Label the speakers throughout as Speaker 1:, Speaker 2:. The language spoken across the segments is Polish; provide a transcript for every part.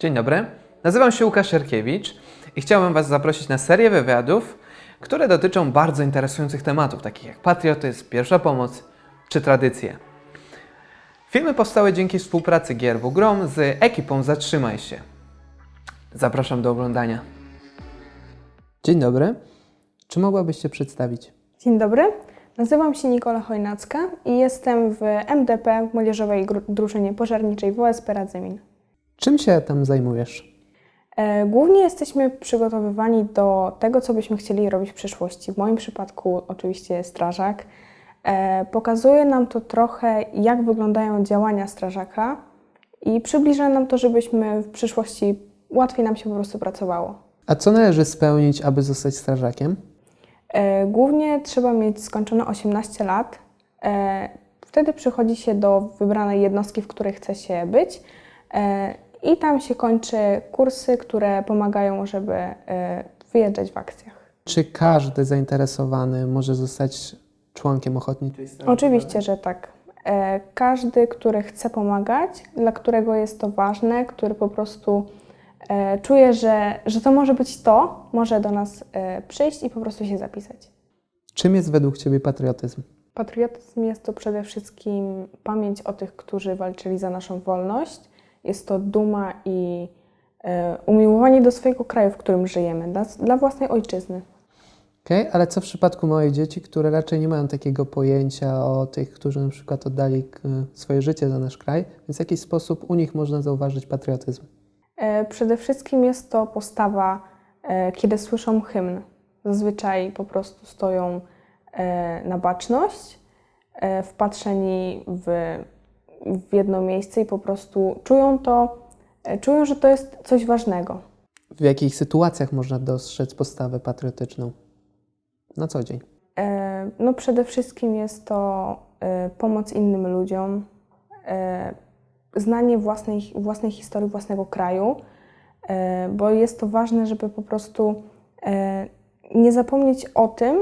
Speaker 1: Dzień dobry, nazywam się Łukasz Szerkiewicz i chciałbym Was zaprosić na serię wywiadów, które dotyczą bardzo interesujących tematów, takich jak patriotyzm, pierwsza pomoc czy tradycje. Filmy powstały dzięki współpracy Gierwu Grom z ekipą Zatrzymaj się. Zapraszam do oglądania. Dzień dobry, czy mogłabyś się przedstawić?
Speaker 2: Dzień dobry, nazywam się Nikola Chojnacka i jestem w MDP Młodzieżowej Gru- Drużynie Pożarniczej WSP Radzymin.
Speaker 1: Czym się tam zajmujesz?
Speaker 2: E, Głównie jesteśmy przygotowywani do tego, co byśmy chcieli robić w przyszłości. W moim przypadku oczywiście strażak. E, Pokazuje nam to trochę, jak wyglądają działania strażaka i przybliża nam to, żebyśmy w przyszłości łatwiej nam się po prostu pracowało.
Speaker 1: A co należy spełnić, aby zostać strażakiem?
Speaker 2: E, Głównie trzeba mieć skończone 18 lat. Wtedy przychodzi się do wybranej jednostki, w której chce się być i tam się kończy kursy, które pomagają, żeby e, wyjeżdżać w akcjach.
Speaker 1: Czy każdy zainteresowany może zostać członkiem ochotniczej straży?
Speaker 2: Oczywiście, że tak. E, Każdy, który chce pomagać, dla którego jest to ważne, który po prostu e, czuje, że, że to może być to, może do nas przyjść i po prostu się zapisać.
Speaker 1: Czym jest według Ciebie patriotyzm?
Speaker 2: Patriotyzm jest to przede wszystkim pamięć o tych, którzy walczyli za naszą wolność. Jest to duma i e, umiłowanie do swojego kraju, w którym żyjemy, dla, dla własnej ojczyzny.
Speaker 1: Okej, ale co w przypadku małych dzieci, które raczej nie mają takiego pojęcia o tych, którzy na przykład oddali k- swoje życie za nasz kraj, więc w jaki sposób u nich można zauważyć patriotyzm?
Speaker 2: E, przede wszystkim jest to postawa, e, kiedy słyszą hymn. Zazwyczaj po prostu stoją e, na baczność, e, wpatrzeni w, w jedno miejsce i po prostu czują to, e, czują, że to jest coś ważnego.
Speaker 1: W jakich sytuacjach można dostrzec postawę patriotyczną? Na co dzień.
Speaker 2: E, No przede wszystkim jest to e, pomoc innym ludziom, e, znanie własnej, własnej historii, własnego kraju, e, bo jest to ważne, żeby po prostu e, nie zapomnieć o tym,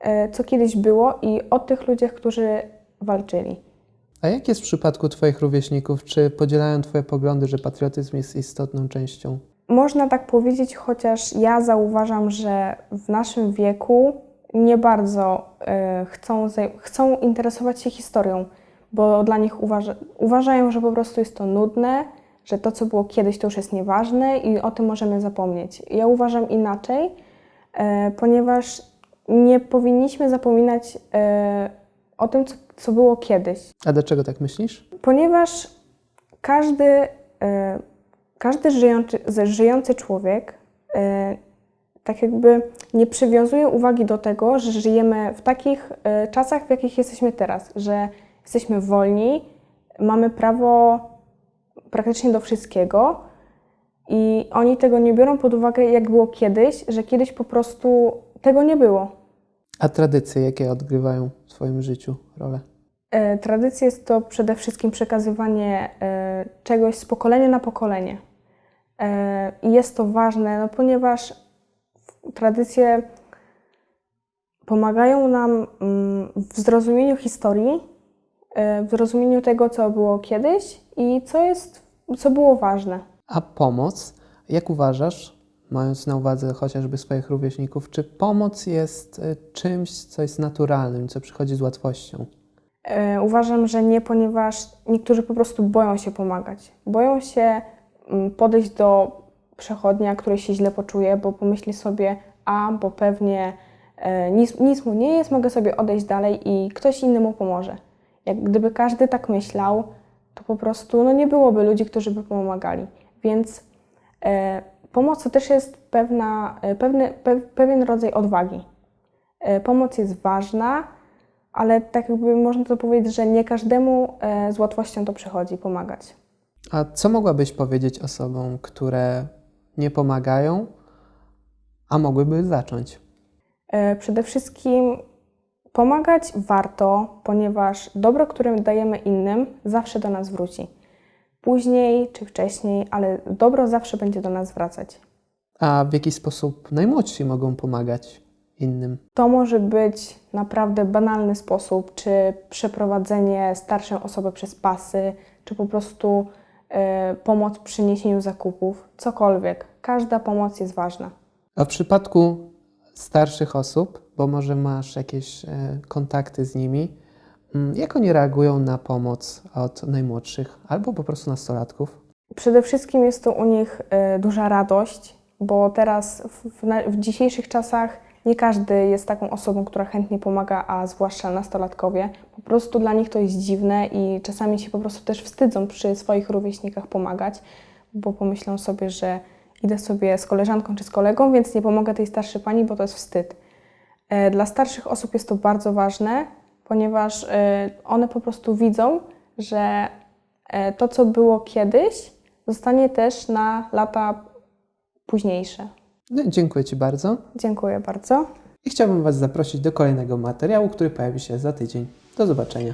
Speaker 2: e, co kiedyś było i o tych ludziach, którzy walczyli.
Speaker 1: A jak jest w przypadku Twoich rówieśników? Czy podzielają Twoje poglądy, że patriotyzm jest istotną częścią?
Speaker 2: Można tak powiedzieć, chociaż ja zauważam, że w naszym wieku nie bardzo e, chcą, chcą interesować się historią, bo dla nich uważa, uważają, że po prostu jest to nudne, że to, co było kiedyś, to już jest nieważne i o tym możemy zapomnieć. Ja uważam inaczej, e, ponieważ nie powinniśmy zapominać e, o tym, co, co było kiedyś
Speaker 1: A dlaczego tak myślisz?
Speaker 2: ponieważ każdy, e, każdy żyjący, żyjący człowiek e, tak jakby nie przywiązuje uwagi do tego, że żyjemy w takich e, czasach, w jakich jesteśmy teraz, że jesteśmy wolni, mamy prawo praktycznie do wszystkiego i oni tego nie biorą pod uwagę, jak było kiedyś, że kiedyś po prostu tego nie było.
Speaker 1: A tradycje, jakie odgrywają w Twoim życiu rolę?
Speaker 2: E, Tradycja jest to przede wszystkim przekazywanie e, czegoś z pokolenia na pokolenie. E, I jest to ważne, no, ponieważ tradycje pomagają nam mm, w zrozumieniu historii, w zrozumieniu tego, co było kiedyś i co, jest, co było ważne.
Speaker 1: A pomoc, jak uważasz, mając na uwadze chociażby swoich rówieśników, czy pomoc jest y, czymś, co jest naturalnym, co przychodzi z łatwością?
Speaker 2: E, Uważam, że nie, ponieważ niektórzy po prostu boją się pomagać. Boją się mm, podejść do przechodnia, który się źle poczuje, bo pomyśli sobie, a, bo pewnie e, nic, nic mu nie jest, mogę sobie odejść dalej i ktoś inny mu pomoże. Jak gdyby każdy tak myślał, to po prostu no, nie byłoby ludzi, którzy by pomagali. Więc e, pomoc to też jest pewna, e, pewny, pewien rodzaj odwagi. E, pomoc jest ważna, ale tak jakby można to powiedzieć, że nie każdemu e, z łatwością to przychodzi pomagać.
Speaker 1: A co mogłabyś powiedzieć osobom, które nie pomagają, a mogłyby zacząć?
Speaker 2: Przede wszystkim pomagać warto, ponieważ dobro, które dajemy innym, zawsze do nas wróci. Później czy wcześniej, ale dobro zawsze będzie do nas wracać.
Speaker 1: A w jaki sposób najmłodsi mogą pomagać innym?
Speaker 2: To może być naprawdę banalny sposób, czy przeprowadzenie starszej osoby przez pasy, czy po prostu e, pomoc przy niesieniu zakupów, cokolwiek. Każda pomoc jest ważna.
Speaker 1: A w przypadku starszych osób, bo może masz jakieś e, kontakty z nimi, jak oni reagują na pomoc od najmłodszych albo po prostu nastolatków?
Speaker 2: Przede wszystkim jest to u nich e, duża radość, bo teraz w, w dzisiejszych czasach nie każdy jest taką osobą, która chętnie pomaga, a zwłaszcza nastolatkowie. Po prostu dla nich to jest dziwne i czasami się po prostu też wstydzą przy swoich rówieśnikach pomagać, bo pomyślą sobie, że idę sobie z koleżanką czy z kolegą, więc nie pomogę tej starszej pani, bo to jest wstyd. E, Dla starszych osób jest to bardzo ważne, ponieważ e, one po prostu widzą, że e, to, co było kiedyś, zostanie też na lata późniejsze.
Speaker 1: No, dziękuję Ci bardzo
Speaker 2: Dziękuję bardzo.
Speaker 1: i chciałbym Was zaprosić do kolejnego materiału, który pojawi się za tydzień. Do zobaczenia.